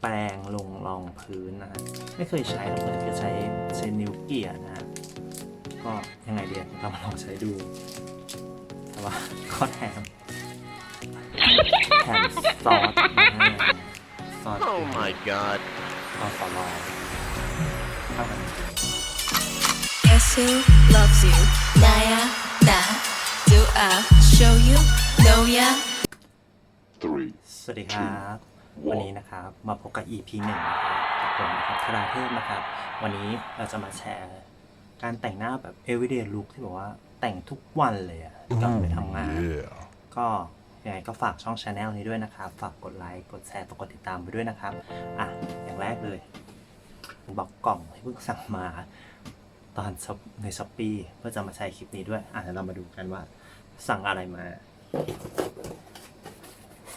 แปรงลงรองพื้นนะฮะไม่เคยใช้เราเคยจะใช้ใช้นิ้วเกี่ยนะฮะก็ยังไงเดียเรามาลองใช้ดู แต่ว่าก็แถมแถมซอสนะฮะซอส Oh my god. ซอสสลอยเข้ากัน Guess who loves you? Naya, na. Do I show you? No, yeah. three, สวัสดีครับ วันนี้นะครับมาพบกับ EP หนึ่งนะครับกับผมนะครับธราเทพนะครับ วันนี้เราจะมาแชร์การแต่งหน้าแบบ everyday look ที่บอกว่าแต่งทุกวันเลยอะก่อนไปทำงาน yeah. ก็ยังไงก็ฝากช่องชาแนลนี้ด้วยนะครับ ฝากกดไลค์ กดแชร์กดติดตามไปด้วยนะครับ อะ อย่างแรกเลยผมบอกกล่องที่เพิ่งสั่งมา ตอนช็อปในช้อปปีเพื่อจะมาใช้คลิปนี้ด้วย อะเดี๋ยวเรามาดูกันว่าสั่งอะไรมา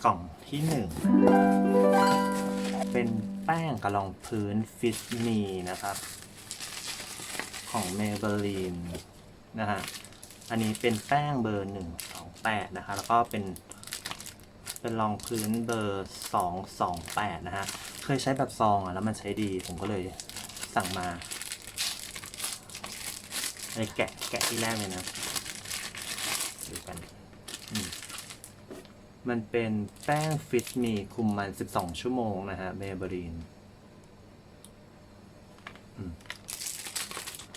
กล่องที่หนึ่งเป็นแป้งกระรองพื้นฟิตมีนะครับ ของเมเบลีนนะฮะ อันนี้เป็นแป้งเบอร์หนึ่งสองแปดนะคะ แล้วก็เป็นเป็นรองพื้นเบอร์สองสองแปดนะฮะ เคยใช้แบบซองอะ แล้วมันใช้ดี ผมก็เลยสั่งมาเลยแกะ แกะที่แรกเลยนะ ดูกัน อืม มันเป็นแป้งฟิตมีคุมมัน 12 ชั่วโมงนะฮะเบเบอรีน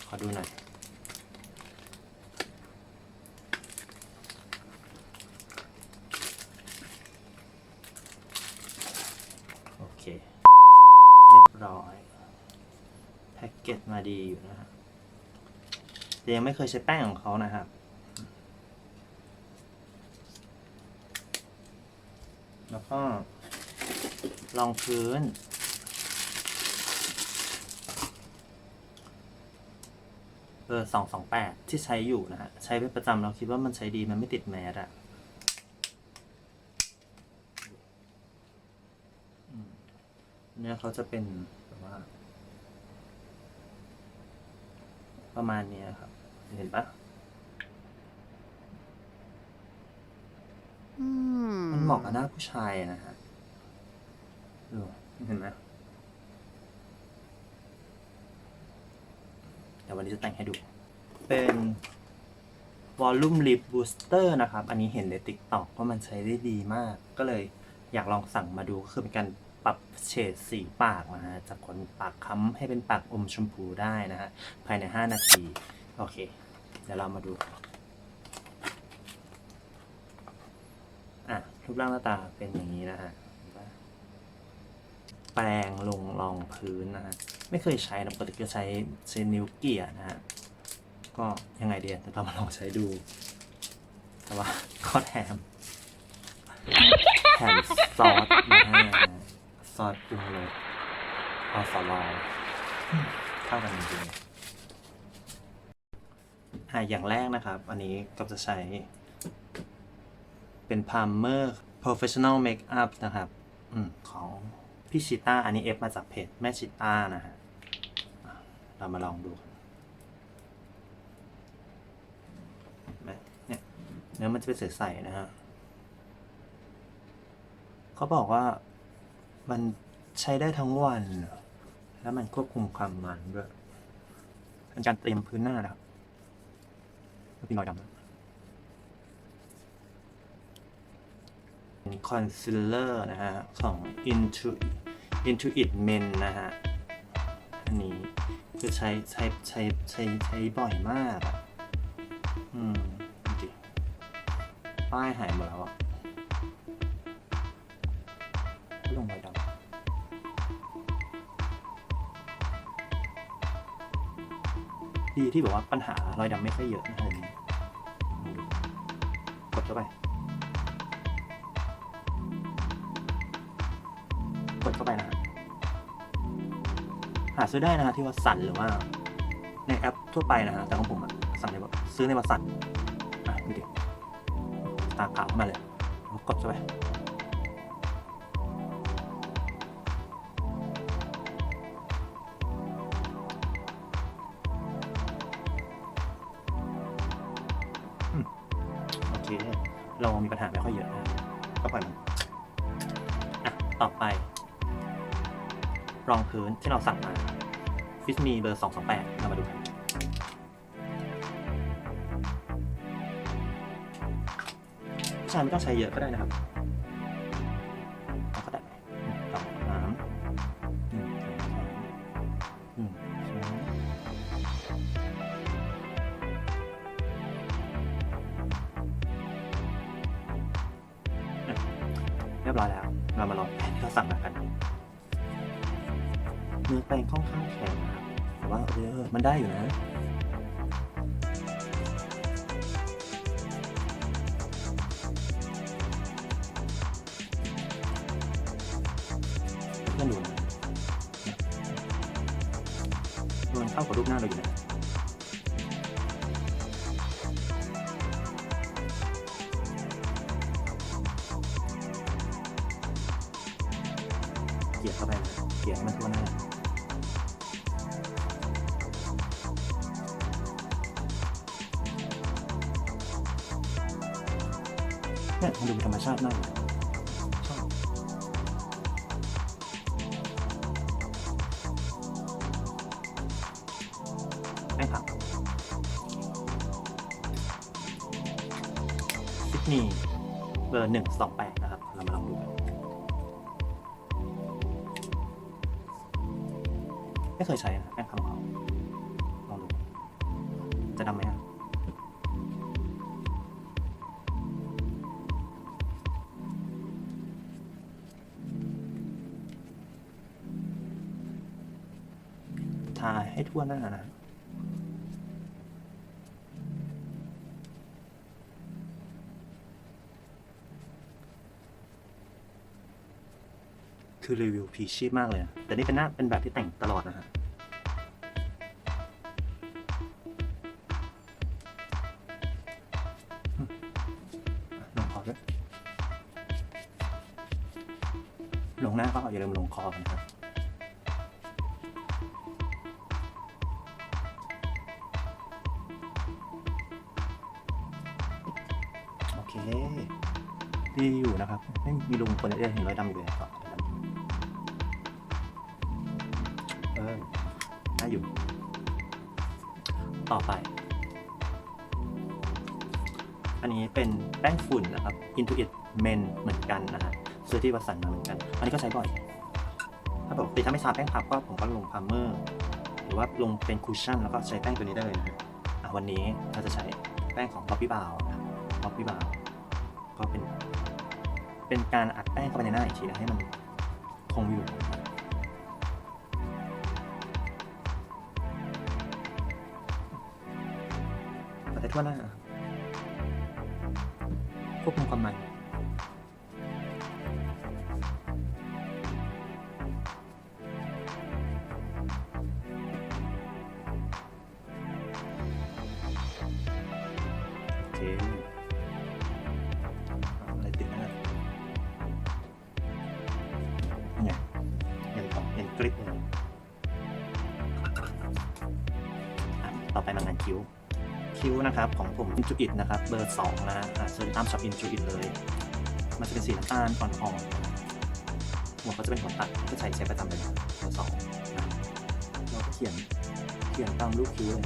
ขอดูหน่อย โอเค เรียบร้อย แพ็กเกจมาดีอยู่นะฮะแต่ยังไม่เคยใช้แป้งของเขานะครับ แล้วก็รองพื้น เบอร์สองสองแปดที่ใช้อยู่นะฮะ ใช้เป็นประจำเราคิดว่ามันใช้ดีมันไม่ติดแมสอะอืมเนี่ยเขาจะเป็นแบบว่า ประมาณนี้ครับ เห็นปะ มันเหมาะกับหน้าผู้ชายนะฮะดูเห็นไหมเดี๋ยววันนี้จะแต่งให้ดู เป็น Volume Lip Booster นะครับ อันนี้เห็นใน TikTok ว่ามันใช้ได้ดีมาก ก็เลยอยากลองสั่งมาดูก็คือเป็นการปรับเฉดสีปากนะฮะ จากคนปากค้ำให้เป็นปากอมชมพูได้นะฮะ ภายใน 5 นาที โอเค เดี๋ยวเรามาดู รูปร่างหน้าตาเป็นอย่างนี้นะฮะแปรงลงรองพื้นนะฮะไม่เคยใช้นะปกติจะใช้ใช้นิ้วเกี่ยนะฮะก็ยังไงเดียเรามาลองใช้ดู แต่ว่าก็แถมแถมซอสนะฮะซอสปรุงรสอสลอยเข้ากันจริงๆอะอย่างแรกนะครับ อันนี้ก็จะใช้ เป็น Palmer Professional Makeup นะครับอของพี่ชิต้า อันนี้เอฟมาจากเพจแม่ชิต้านะฮะเรามาลองดูนเห็นไหมเนี่ยเนื้อมันจะเป็นใสๆนะฮะเขาบอกว่ามันใช้ได้ทั้งวัน แล้วมันควบคุมความมันด้วยเป็นการเตรียมพื้นหน้านะครับไม่เป็นรอยดำนะ คอนซีลเลอร์นะฮะ ของ Into Intuit Men นะฮะ อันนี้คือใช้ใช้ใช้ใช้ใช้บ่อยมากอะอืมดิป้ายหายหมดแล้วอะลงรอยดำดีที่แบบว่าปัญหารอยดำไม่ค่อยเยอะนะฮะกดเข้าไปาซื้อได้นะฮะที่วัดสันหรือว่าในแอปทั่วไปนะฮะแต่ของผมสั่งในวัดซื้อในวัดสันอะดูดิตาขาวมาเลยกดเข้าไปอืมโอเคเรามีปัญหาไม่ค่อยเยอะนะก็ปล่อยมันอะต่อไป รองพื้นที่เราสั่งมาฟิสมีเบอร์ 228 เรามาดูกันผู้ชายไม่ต้องใช้เยอะก็ได้นะครับ เข้ากับรูปหน้าเราอยู่นะเกี่ยเข้าไปเกี่ยให้มันทั่วหน้าเนี่ยมันดูธรรมชาติมากเลย 1 2 8นะครับ เรามาลองดูกันไม่เคยใช้นะแป้งคำเขาลองดู จะดำไหมครับทาให้ทั่วหน้านะ คือรีวิวพีชีพมากเลยนะแต่นี่เป็นหน้าเป็นแบบที่แต่งตลอดนะฮะอืมอะลงคอด้วยลงหน้าก็อย่าลืมลงคอกันครับโอเคดีอยู่นะครับ ไม่มีลุงคนเดียวเห็นรอยดำอยู่เลยครับ ต่อไป อันนี้เป็นแป้งฝุ่นนะครับ Intuit Men เหมือนกันนะฮะซื้อที่วัสันมาเหมือนกัน อันนี้ก็ใช้บ่อย ถ้าปกติถ้าไม่ทาแป้งพับก็ผมก็ลงพาร์เมอร์ หรือว่าลงเป็นคุชชั่นแล้วก็ใช้แป้งตัวนี้ได้เลยนะะวันนี้เราจะใช้แป้งของ Poppy Bow นะ Poppy Bow ก็เป็น เป็นการอัดแป้งเข้าไปในหน้าอีกทีนะให้มันคงอยู่ วหน้าควบคุมความมันโอเคอะไรติดนะนี่ยเห็นของเห็นกริปเลยต่อไปมางานคิ้ว คิ้วนะครับของผม Intuit นะครับเบอร์2นะฮะอะซื้อตามช็อป Intuit เลย มันจะเป็นสีน้ำตาลอ่อนๆหัวเขาจะเป็นหัวตัดก็ใช้ใช้ประจำเลยเบอร์สองเราก็เขียนเขียนตามรูปคิ้วเลย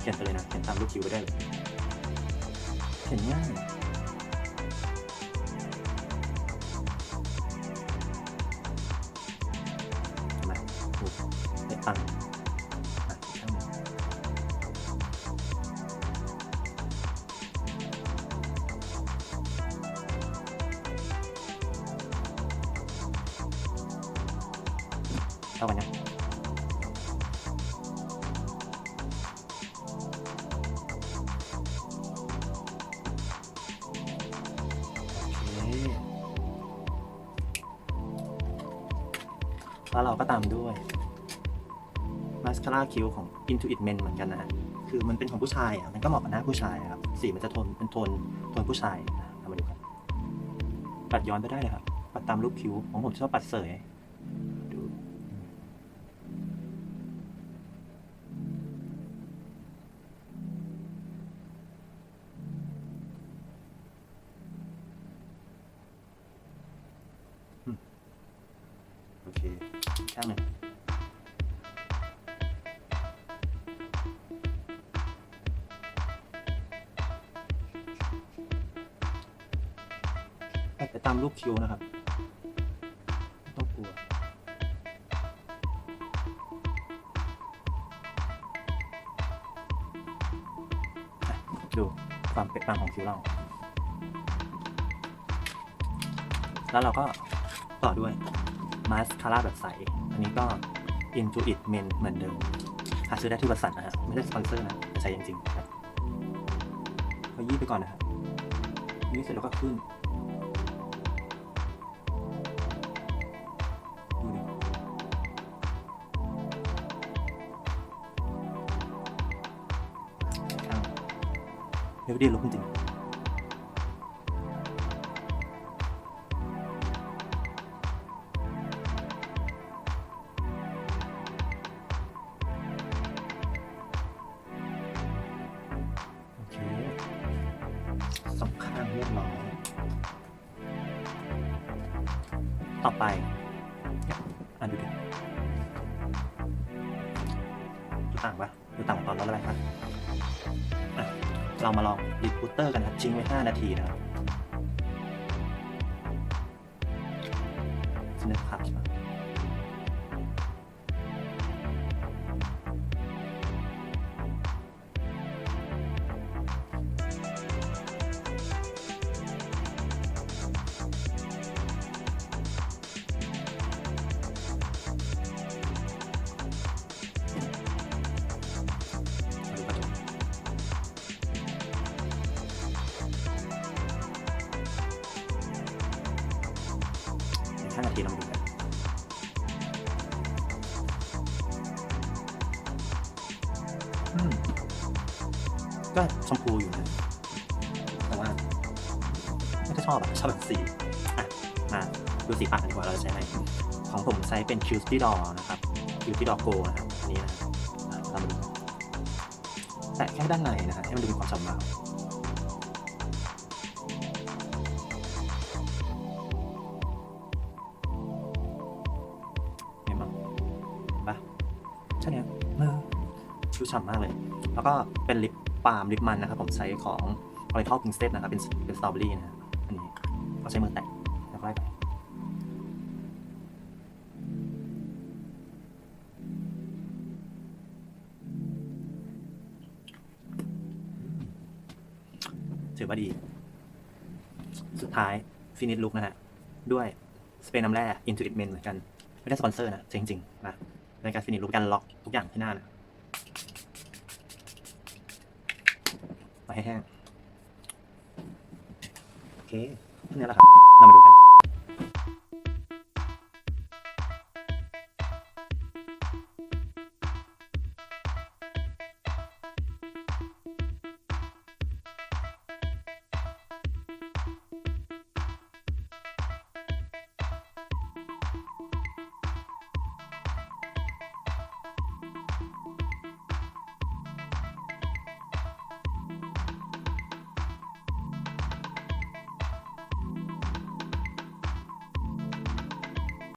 เขียนไปเลยนะเขียนตามรูปคิ้วไปได้เลยเขียนง่ายทำไมถูกได้ตัง เท่ากันยังโอเคแล้วเราก็ตามด้วยมาสคาร่าคิ้วของ Intuit Men เหมือนกันนะ คือมันเป็นของผู้ชายอะ มันก็เหมาะกับหน้าผู้ชายอะครับ สีมันจะโทนเป็นโทนโทนผู้ชายนะเรามาดูกัน ปัดย้อนไปได้เลยครับ ปัดตามรูปคิ้ว ของผมชอบปัดเสย เคข้างหนึ่งไปตามรูปคิวนะครับไม่ต้องกลัวดูความเป๊ะปังของคิวเราแล้วเราก็ต่อด้วย มาสคาร่าแบบใส อันนี้ก็ Intuit Men เหมือนเดิม หาซื้อได้ที่บริษัทนะฮะ ไม่ได้สปอนเซอร์นะแต่ใช้จริงๆครับเรายี่ไปก่อนนะครับยี่เสร็จแล้วก็ขึ้นดูดิข้างเดี๋ยวดีลบจริง ต่อไปเนี่ยอะดูดิดูต่างปะดูต่างตอนแล้วอะไรครับอะเรามาลองรีพูเตอร์กันครับชิงไว้ 5 นาทีนะครับสนุกภาพ อีก5นาทีเรามาดูกันก็ชมพูอยู่นะ แต่ว่า ไม่ได้ชอบอะชอบแบบสีอะ มาดูสีปากกันดีกว่าเราจะใช้อะไร ของผมใช้เป็น q t y d o นะครับ q t y d o Go นะครับอันนี้นะเรามาดูแต่แค่ด้านในนะฮะให้มันดูมีความฉ่ำมาก ใช่เนี้ยเออชิวฉ่ำมากเลย แล้วก็เป็นลิปปาล์มลิปมันนะครับผมใช้ของ Oriental Princess นะครับเป็นเป็นสตรอเบอรี่นะครับอันนี้ก็ใช้มือแตะแล้วก็ไล่ไปถือว่าดี สุดท้ายฟินิชลุกนะฮะ ด้วยสเปรย์น้ำแร่ Intuit Men เหมือนกัน ไม่ได้สปอนเซอร์นะจริงๆนะ ในการฟินิชลุกการล็อกทุกอย่างที่หน้านะไปให้แห้งโอเคแค่นี้แหละครับ เรามาดูกัน